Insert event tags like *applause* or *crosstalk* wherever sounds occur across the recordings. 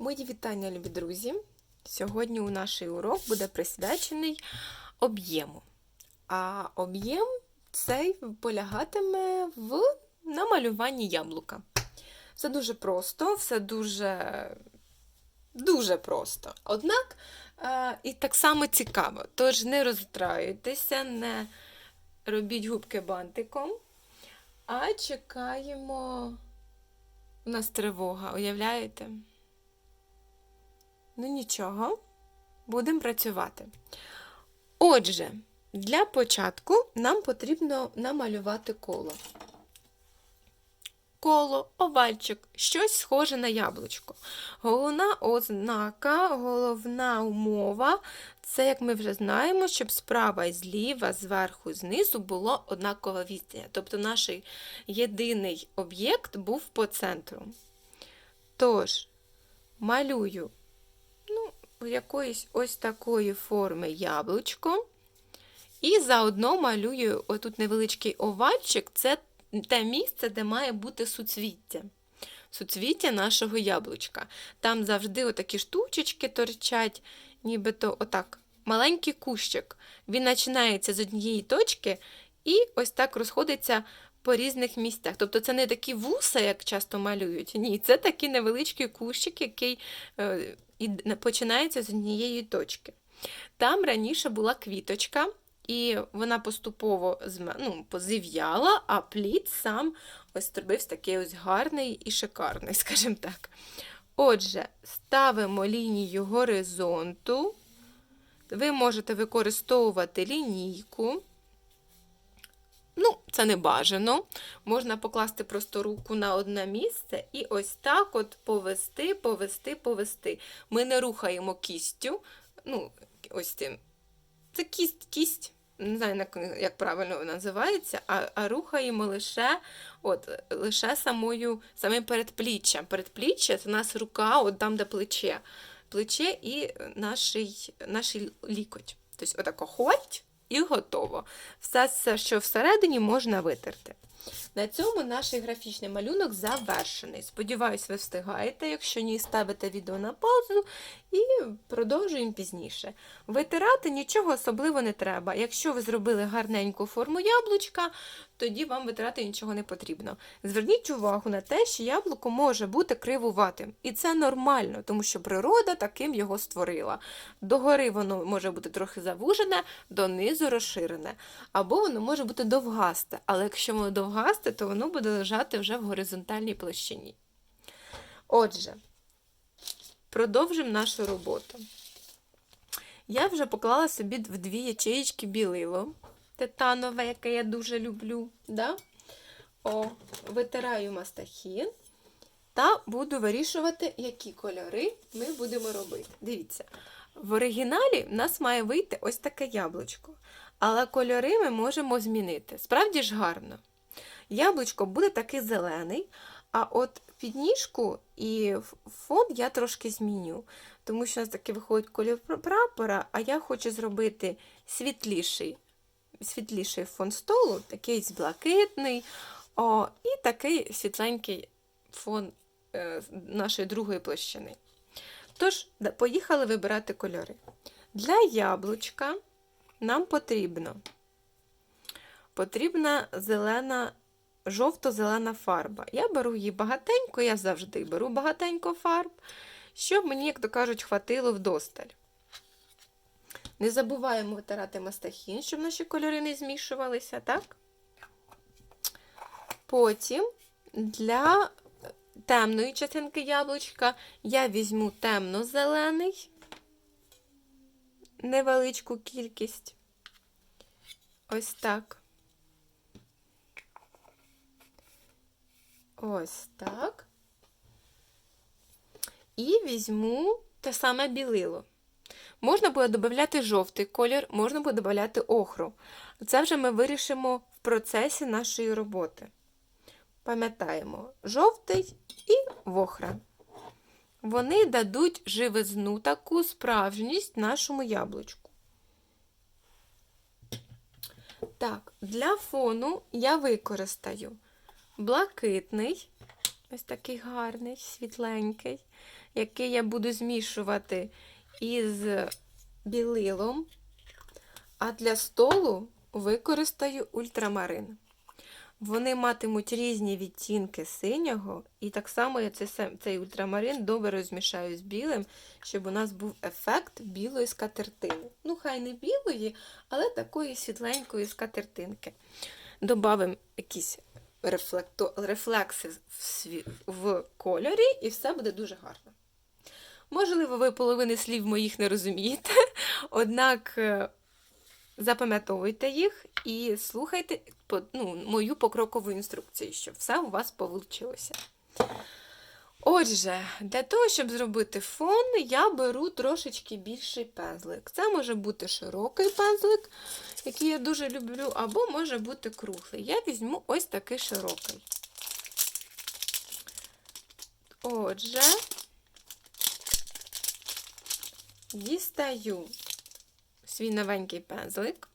Мої вітання, любі друзі! Сьогодні у наш урок буде присвячений об'єму. А об'єм цей полягатиме в намалюванні яблука. Все дуже просто, все дуже, дуже просто. Однак е, і так само цікаво. Тож не розстраюйтеся, не робіть губки бантиком, а чекаємо. У нас тривога, уявляєте? Ну нічого, будемо працювати. Отже, для початку нам потрібно намалювати коло. Коло, овальчик, щось схоже на яблучко. Головна ознака, головна умова це, як ми вже знаємо, щоб справа і зліва, зверху і знизу було однакова відстань. Тобто наш єдиний об'єкт був по центру. Тож, малюю якоїсь ось такої форми яблучко. І заодно малюю отут невеличкий овальчик, це те місце, де має бути суцвіття. Суцвіття нашого яблучка. Там завжди отакі штучечки торчать, нібито отак. Маленький кущик. Він починається з однієї точки і ось так розходиться по різних місцях. Тобто це не такі вуса, як часто малюють. Ні, це такий невеличкий кущик, який е, починається з однієї точки. Там раніше була квіточка, і вона поступово ну, позів'яла, а плід сам ось зробився такий ось гарний і шикарний, *laughs* скажімо так. Отже, ставимо лінію горизонту. Ви можете використовувати лінійку. Ну, це не бажано. Можна покласти просто руку на одне місце і ось так от повести, повести, повести. Ми не рухаємо кістю. Ну, ось цим. Це кість, кість. Не знаю, як, правильно називається, а, а рухаємо лише от, лише самою, самим передпліччям. Передпліччя це у нас рука, от там, де плече. Плече і наш, наш лікоть. Тобто, отако хвать і готово. Все, що всередині, можна витерти. На цьому наш графічний малюнок завершений. Сподіваюсь, ви встигаєте. Якщо ні, ставите відео на паузу і продовжуємо пізніше. Витирати нічого особливо не треба. Якщо ви зробили гарненьку форму яблучка, тоді вам витирати нічого не потрібно. Зверніть увагу на те, що яблуко може бути кривуватим. І це нормально, тому що природа таким його створила. Догори воно може бути трохи завужене, донизу розширене. Або воно може бути довгасте, але якщо воно довгасте, то воно буде лежати вже в горизонтальній площині. Отже, продовжимо нашу роботу. Я вже поклала собі в дві ячеїчки білило титанове, яке я дуже люблю. Да? О, Витираю мастахін та буду вирішувати, які кольори ми будемо робити. Дивіться, в оригіналі в нас має вийти ось таке яблучко. Але кольори ми можемо змінити. Справді ж гарно. Яблучко буде такий зелений, а от підніжку і фон я трошки зміню. Тому що у нас таки виходить кольор прапора, а я хочу зробити світліший світліший фон столу, такий блакитний, о, і такий світленький фон е, нашої другої площини. Тож, поїхали вибирати кольори. Для яблучка нам потрібно потрібна зелена, жовто-зелена фарба. Я беру її багатенько, я завжди беру багатенько фарб, щоб мені, як то кажуть, хватило вдосталь. Не забуваємо витирати мастахін, щоб наші кольори не змішувалися, так? Потім для темної частинки яблучка я візьму темно-зелений, невеличку кількість. Ось так. Ось так. І візьму те саме білило. Можна буде додати жовтий колір, можна буде додати охру. Це вже ми вирішимо в процесі нашої роботи. Пам'ятаємо, жовтий і вохра. Вони дадуть живизну таку справжність нашому яблучку. Так, для фону я використаю блакитний, ось такий гарний, світленький. який я буду змішувати із білилом, а для столу використаю ультрамарин. Вони матимуть різні відтінки синього, і так само я цей, ультрамарин добре розмішаю з білим, щоб у нас був ефект білої скатертини. Ну, хай не білої, але такої світленької скатертинки. Добавимо якісь рефлекто... рефлекси в, сві... в кольорі, і все буде дуже гарно. Можливо, ви половини слів моїх не розумієте, *laughs* однак е, запам'ятовуйте їх і слухайте ну, мою покрокову інструкцію, щоб все у вас вийшло. Отже, для того, щоб зробити фон, я беру трошечки більший пензлик. Це може бути широкий пензлик, який я дуже люблю, або може бути круглий. Я візьму ось такий широкий. Отже, дістаю свій новенький пензлик,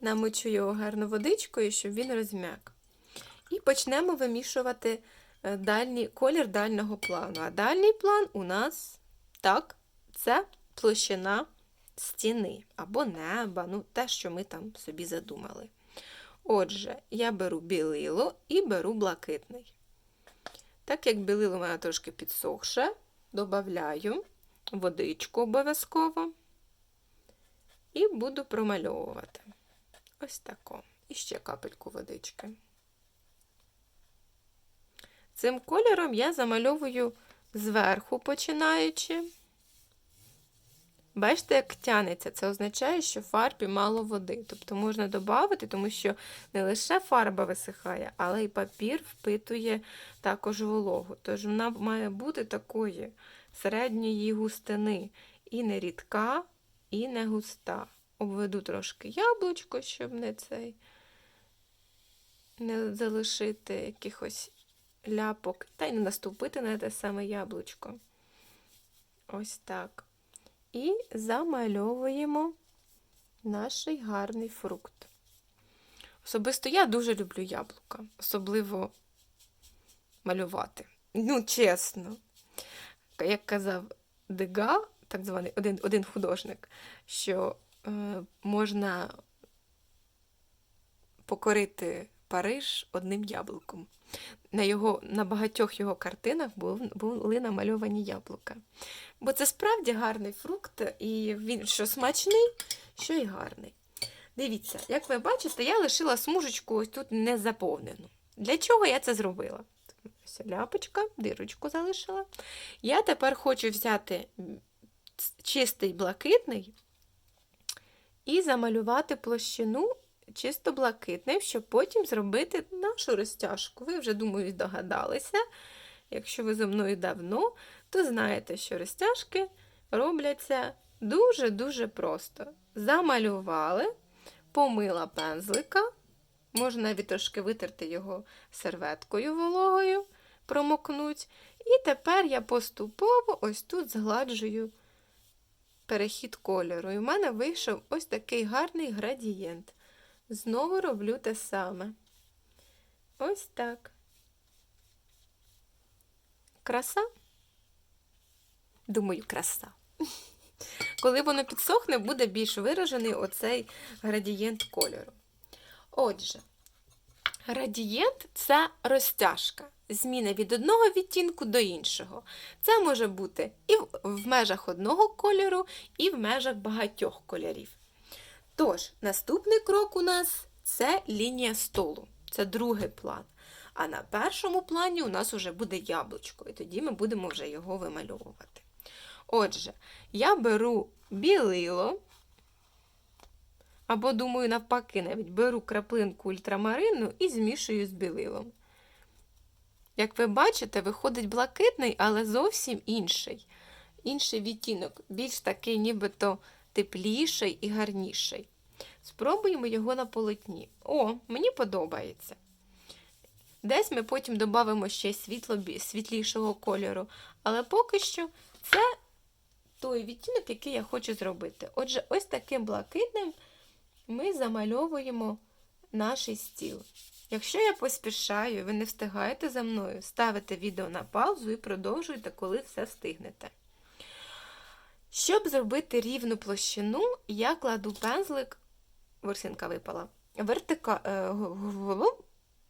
намочу його гарно водичкою, щоб він розм'як. І почнемо вимішувати дальній, колір дальнього плану. А дальній план у нас так, це площина стіни або неба, ну те, що ми там собі задумали. Отже, я беру білило і беру блакитний. Так як білило у мене трошки підсохше, додаю водичку обов'язково і буду промальовувати. Ось тако. І ще капельку водички. Цим кольором я замальовую зверху починаючи. Бачите, як тянеться. Це означає, що в фарбі мало води. Тобто можна додати, тому що не лише фарба висихає, але й папір впитує також вологу. Тож вона має бути такої середньої густини. І не рідка, і не густа. Обведу трошки яблучко, щоб не цей не залишити якихось ляпок, та й не наступити на те саме яблучко. Ось так. І замальовуємо наш гарний фрукт. Особисто я дуже люблю яблука, особливо малювати. Ну, чесно. Як казав Дега, так званий один, один художник, що е, можна покорити Париж одним яблуком. На, його, на багатьох його картинах були, намальовані яблука. Бо це справді гарний фрукт, і він що смачний, що й гарний. Дивіться, як ви бачите, я лишила смужечку ось тут не заповнену. Для чого я це зробила? Ляпочка, дирочку залишила. Я тепер хочу взяти чистий блакитний і замалювати площину чисто блакитним, щоб потім зробити нашу розтяжку. Ви вже, думаю, здогадалися. Якщо ви зі мною давно, то знаєте, що розтяжки робляться дуже-дуже просто. Замалювали, помила пензлика, можна навіть трошки витерти його серветкою вологою, промокнуть. І тепер я поступово ось тут згладжую перехід кольору. І в мене вийшов ось такий гарний градієнт. Знову роблю те саме. Ось так. Краса? Думаю, краса. *laughs* Коли воно підсохне, буде більш виражений оцей градієнт кольору. Отже, градієнт це розтяжка. Зміна від одного відтінку до іншого. Це може бути і в межах одного кольору, і в межах багатьох кольорів. Тож, наступний крок у нас це лінія столу. Це другий план. А на першому плані у нас вже буде яблучко, і тоді ми будемо вже його вимальовувати. Отже, я беру білило, або, думаю, навпаки, навіть беру краплинку ультрамарину і змішую з білилом. Як ви бачите, виходить блакитний, але зовсім інший. Інший відтінок, більш такий, нібито тепліший і гарніший. Спробуємо його на полотні. О, мені подобається. Десь ми потім додамо ще світло, світлішого кольору. Але поки що це той відтінок, який я хочу зробити. Отже, ось таким блакитним ми замальовуємо наш стіл. Якщо я поспішаю, ви не встигаєте за мною, ставите відео на паузу і продовжуйте, коли все встигнете. Щоб зробити рівну площину, я кладу пензлик, ворсинка випала, вертика, е,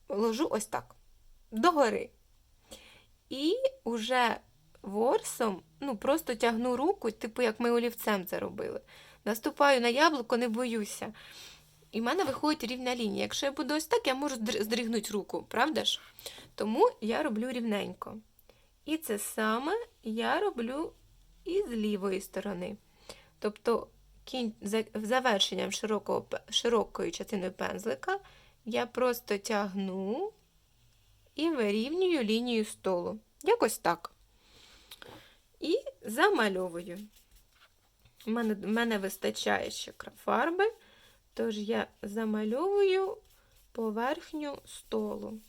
ложу ось так, догори. І уже ворсом, ну, просто тягну руку, типу, як ми олівцем це робили. Наступаю на яблуко, не боюся. І в мене виходить рівна лінія. Якщо я буду ось так, я можу здр- здригнути руку, правда ж? Тому я роблю рівненько. І це саме я роблю і з лівої сторони. Тобто кінь, завершенням широкого, широкою частиною пензлика я просто тягну і вирівнюю лінію столу. Якось так. І замальовую. У мене, мене вистачає ще фарби, тож я замальовую поверхню столу.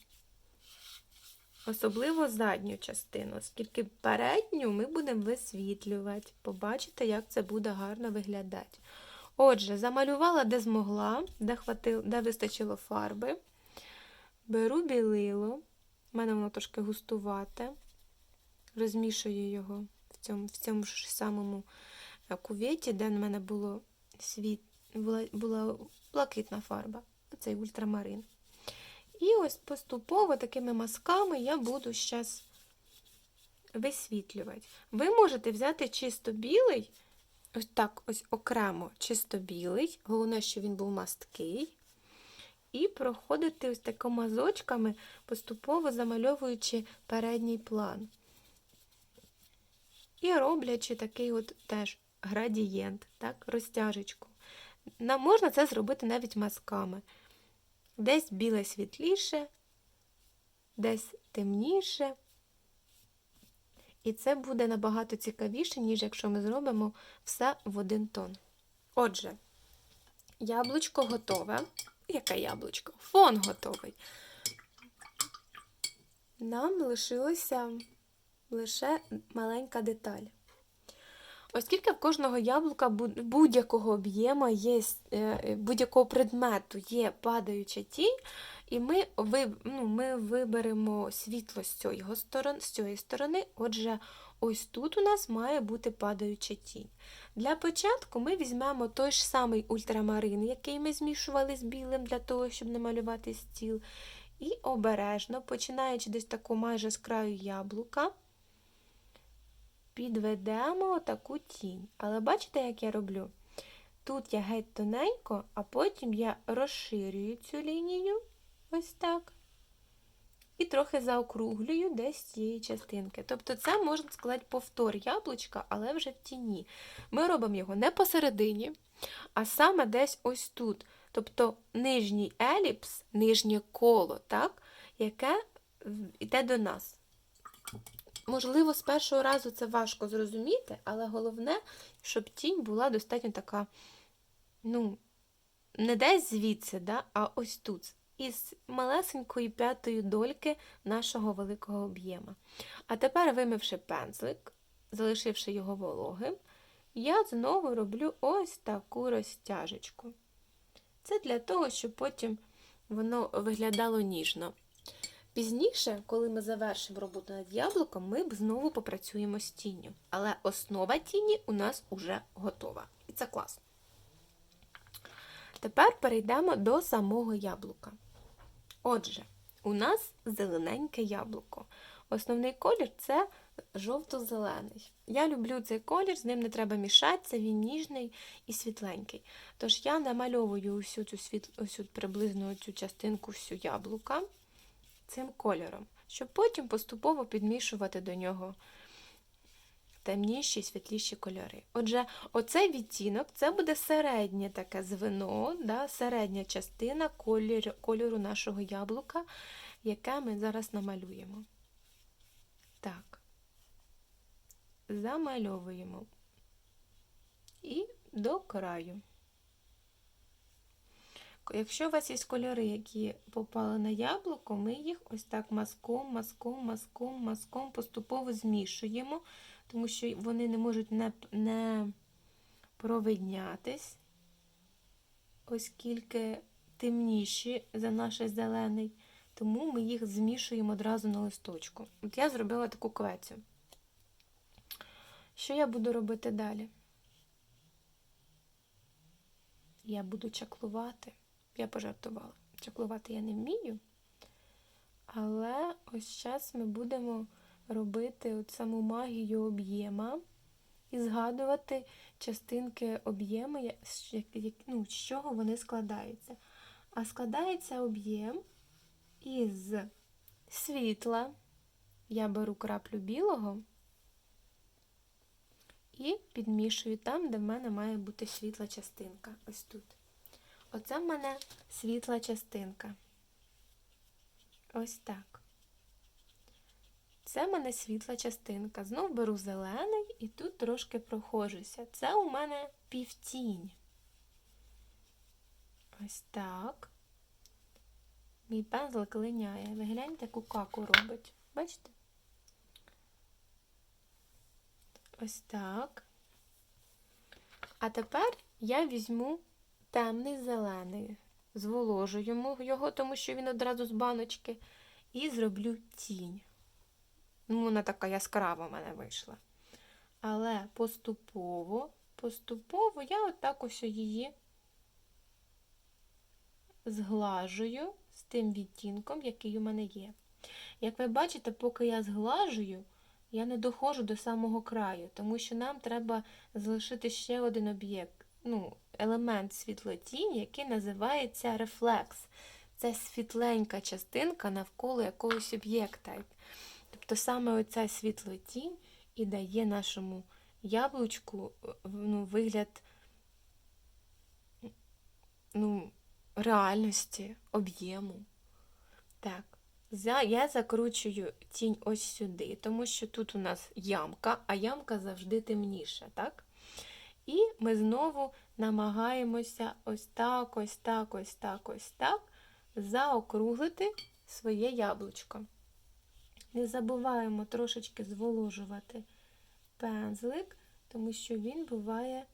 Особливо задню частину, оскільки передню ми будемо висвітлювати. Побачите, як це буде гарно виглядати. Отже, замалювала, де змогла, де, хватило, де вистачило фарби. Беру білило, в мене воно трошки густувате, розмішую його в цьому, в цьому ж самому е, куветі, де в мене було світ, була, була блакитна фарба, цей ультрамарин. І ось поступово такими мазками я буду зараз висвітлювати. Ви можете взяти чисто білий, ось так, ось окремо чисто білий, головне, що він був масткий. І проходити ось тако мазочками, поступово замальовуючи передній план. І роблячи такий от теж градієнт, так, розтяжечку. Нам можна це зробити навіть мазками. Десь біле світліше, десь темніше. І це буде набагато цікавіше, ніж якщо ми зробимо все в один тон. Отже, яблучко готове. Яке яблучко? Фон готовий. Нам лишилася лише маленька деталь. Оскільки в кожного яблука будь-якого об'єму є е, будь-якого предмету є падаюча тінь, і ми, ну, ми виберемо світло з цієї, з цієї сторони, отже, ось тут у нас має бути падаюча тінь. Для початку ми візьмемо той ж самий ультрамарин, який ми змішували з білим для того, щоб намалювати стіл, і обережно, починаючи десь таку майже з краю яблука, підведемо таку тінь. Але бачите, як я роблю? Тут я геть тоненько, а потім я розширюю цю лінію, ось так. І трохи заокруглюю десь цієї частинки. Тобто це, можна сказати, повтор яблучка, але вже в тіні. Ми робимо його не посередині, а саме десь ось тут. Тобто нижній еліпс, нижнє коло, так, яке йде до нас. Можливо, з першого разу це важко зрозуміти, але головне, щоб тінь була достатньо така, ну, не десь звідси, да, а ось тут, із малесенької п'ятої дольки нашого великого об'єма. А тепер, вимивши пензлик, залишивши його вологим, я знову роблю ось таку розтяжечку. Це для того, щоб потім воно виглядало ніжно. Пізніше, коли ми завершимо роботу над яблуком, ми б знову попрацюємо з тінню. Але основа тіні у нас уже готова. І це класно. Тепер перейдемо до самого яблука. Отже, у нас зелененьке яблуко. Основний колір це жовто-зелений. Я люблю цей колір, з ним не треба мішатися, він ніжний і світленький. Тож я намальовую усю цю світ... усю приблизно цю частинку всю яблука цим кольором, щоб потім поступово підмішувати до нього темніші і світліші кольори. Отже, оцей відтінок це буде середнє таке звено, да, середня частина кольору, кольору нашого яблука, яке ми зараз намалюємо. Так, замальовуємо і до краю. Якщо у вас є кольори, які попали на яблуко, ми їх ось так мазком, мазком, мазком, мазком поступово змішуємо, тому що вони не можуть не, не провиднятись, оскільки темніші за наш зелений. тому ми їх змішуємо одразу на листочку. От я зробила таку квецю. Що я буду робити далі? Я буду чаклувати. Я пожартувала. Чаклувати я не вмію. Але ось зараз ми будемо робити от саму магію об'єма і згадувати частинки об'єму, ну, з чого вони складаються. А складається об'єм із світла. Я беру краплю білого і підмішую там, де в мене має бути світла частинка. Ось тут. Оце в мене світла частинка. Ось так. Це в мене світла частинка. Знов беру зелений і тут трошки прохожуся. Це у мене півтінь. Ось так. Мій пензлик линяє. Ви гляньте, яку каку робить. Бачите? Ось так. А тепер я візьму темний зелений, зволожу йому його, тому що він одразу з баночки, і зроблю тінь. Ну, вона така яскрава в мене вийшла. Але поступово, поступово я отак ось її зглажую з тим відтінком, який у мене є. Як ви бачите, поки я зглажую, я не доходжу до самого краю, тому що нам треба залишити ще один об'єкт, ну, елемент світлотіні, який називається рефлекс. Це світленька частинка навколо якогось об'єкта. Тобто саме оця світлотінь і дає нашому яблучку ну, вигляд ну, реальності, об'єму. Так, я закручую тінь ось сюди, тому що тут у нас ямка, а ямка завжди темніша, так? І ми знову намагаємося ось так, ось так, ось так, ось так заокруглити своє яблучко. Не забуваємо трошечки зволожувати пензлик, тому що він буває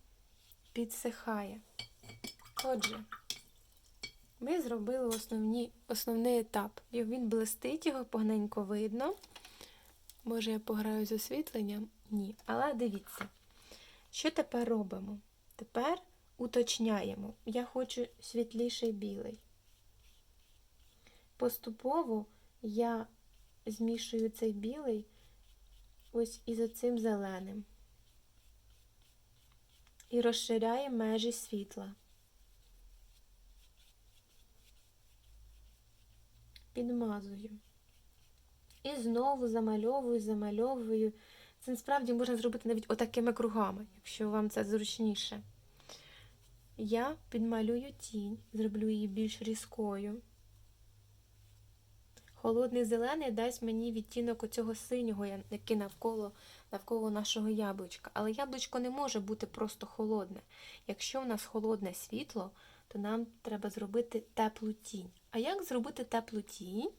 підсихає. Отже, ми зробили основні, основний етап. Він блистить, його поганенько видно. Може, я пограю з освітленням? Ні. Але дивіться, що тепер робимо? Тепер уточняємо. Я хочу світліший білий. Поступово я змішую цей білий ось із оцим зеленим. І розширяю межі світла. Підмазую. І знову замальовую, замальовую. Це насправді можна зробити навіть отакими кругами, якщо вам це зручніше. Я підмалюю тінь, зроблю її більш різкою. Холодний зелений дасть мені відтінок оцього синього, який навколо навколо нашого яблучка. Але яблучко не може бути просто холодне. Якщо в нас холодне світло, то нам треба зробити теплу тінь. А як зробити теплу тінь?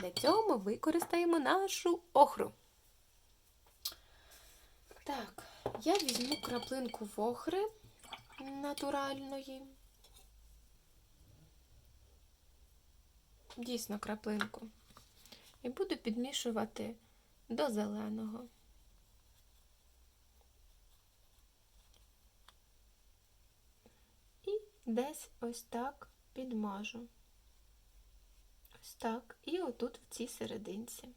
Для цього ми використаємо нашу охру. Так, я візьму краплинку вохри натуральної. Дійсно краплинку. І буду підмішувати до зеленого. І десь ось так підмажу. Ось так. І отут в цій серединці.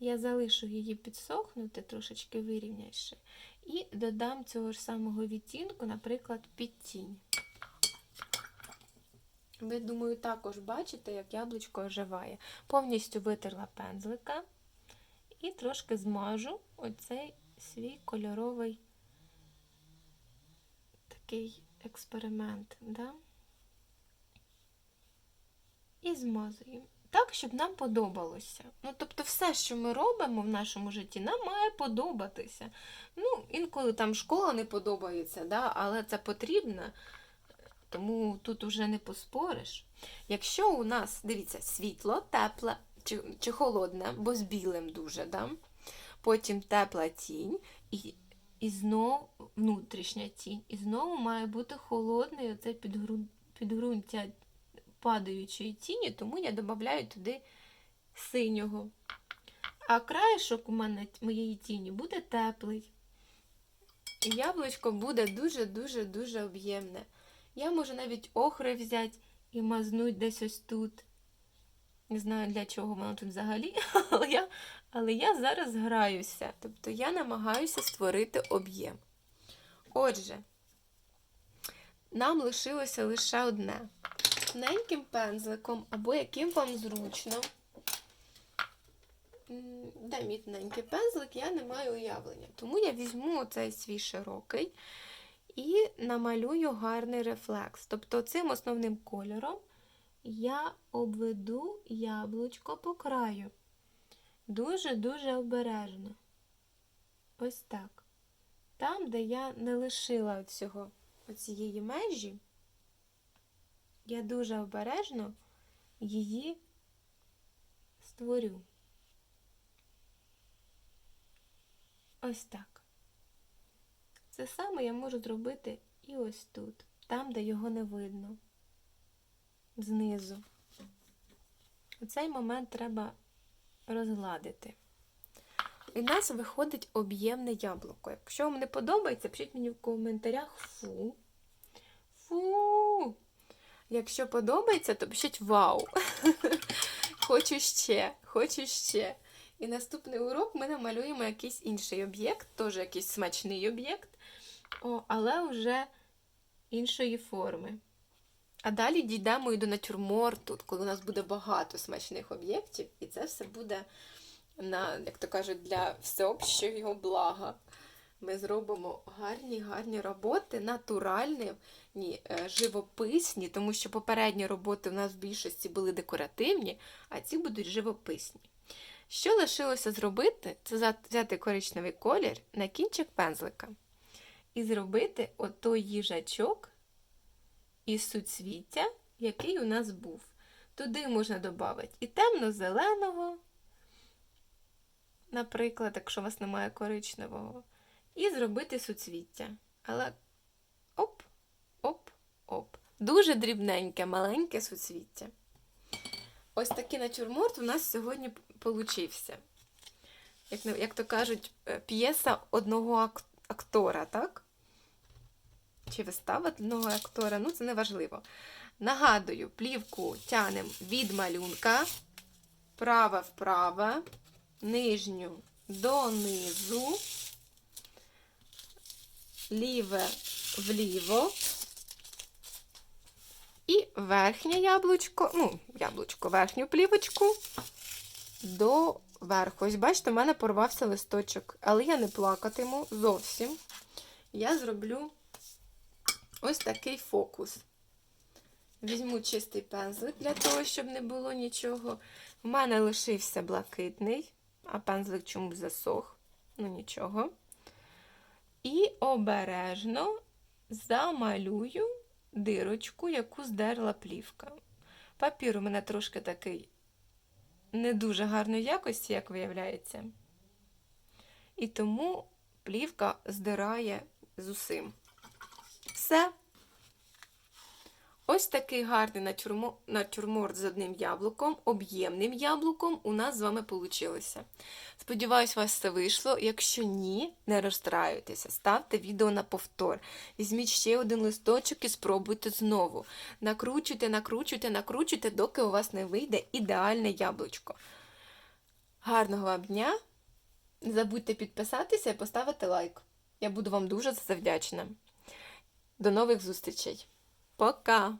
Я залишу її підсохнути, трошечки вирівняйши, і додам цього ж самого відтінку, наприклад, під тінь. Ви, думаю, також бачите, як яблучко оживає. Повністю витерла пензлика і трошки змажу оцей свій кольоровий такий експеримент. Да? І змазуємо. Так, щоб нам подобалося. Ну, тобто, все, що ми робимо в нашому житті, нам має подобатися. Ну, інколи там школа не подобається, да? але це потрібно. Тому тут уже не поспориш. Якщо у нас, дивіться, світло, тепле чи, чи холодне, бо з білим дуже, да? потім тепла тінь, і і знову внутрішня тінь. І знову має бути холодний оце підґрунтя падаючої тіні, тому я додаю туди синього. А краєшок у мене моєї тіні буде теплий. І яблучко буде дуже-дуже-дуже об'ємне. Я можу навіть охри взяти і мазнуть десь ось тут. Не знаю, для чого воно тут взагалі, *laughs* але я, але я зараз граюся. Тобто я намагаюся створити об'єм. Отже, нам лишилося лише одне. Тоненьким пензликом, або яким вам зручно. Де мій тоненький пензлик, я не маю уявлення. Тому я візьму оцей свій широкий і намалюю гарний рефлекс. Тобто цим основним кольором я обведу яблучко по краю. Дуже-дуже обережно. Ось так. Там, де я не лишила цього, оцієї межі, я дуже обережно її створю. Ось так. Це саме я можу зробити і ось тут, там, де його не видно, знизу. У цей момент треба розгладити. І в нас виходить об'ємне яблуко. Якщо вам не подобається, пишіть мені в коментарях фу. Фу. Якщо подобається, то пишіть вау. *laughs* Хочу ще, хочу ще. І наступний урок ми намалюємо якийсь інший об'єкт, теж якийсь смачний об'єкт, але вже іншої форми. А далі дійдемо і до натюрморту, коли у нас буде багато смачних об'єктів, і це все буде, на, як то кажуть, для всеобщого блага. Ми зробимо гарні, гарні роботи, натуральні, ні, е, живописні, тому що попередні роботи у нас в більшості були декоративні, а ці будуть живописні. Що лишилося зробити, це взяти коричневий колір на кінчик пензлика і зробити отой їжачок із суцвіття, який у нас був. Туди можна додати і темно-зеленого, наприклад, якщо у вас немає коричневого, і зробити суцвіття. Але оп, оп, оп. Дуже дрібненьке, маленьке суцвіття. Ось такий натюрморт у нас сьогодні получився. Як, як то кажуть, е, п'єса одного актора, так? Чи вистава одного актора, ну це не важливо. Нагадую, плівку тянемо від малюнка, права вправо, нижню донизу, ліве вліво. І верхнє яблучко, ну, яблучко, верхню плівочку до верху. Ось бачите, в мене порвався листочок, але я не плакатиму зовсім. Я зроблю ось такий фокус. Візьму чистий пензлик для того, щоб не було нічого. В мене лишився блакитний, а пензлик чомусь засох. Ну нічого. І обережно замалюю дирочку, яку здерла плівка. Папір у мене трошки такий не дуже гарної якості, як виявляється. І тому плівка здирає з усим. Все. Ось такий гарний натюрмо- натюрморт з одним яблуком, об'ємним яблуком у нас з вами вийшло. Сподіваюсь, у вас все вийшло. Якщо ні, не розстраюйтеся, ставте відео на повтор. Візьміть ще один листочок і спробуйте знову. Накручуйте, накручуйте, накручуйте, доки у вас не вийде ідеальне яблучко. Гарного вам дня! Не забудьте підписатися і поставити лайк. Я буду вам дуже за це вдячна. До нових зустрічей! Пока!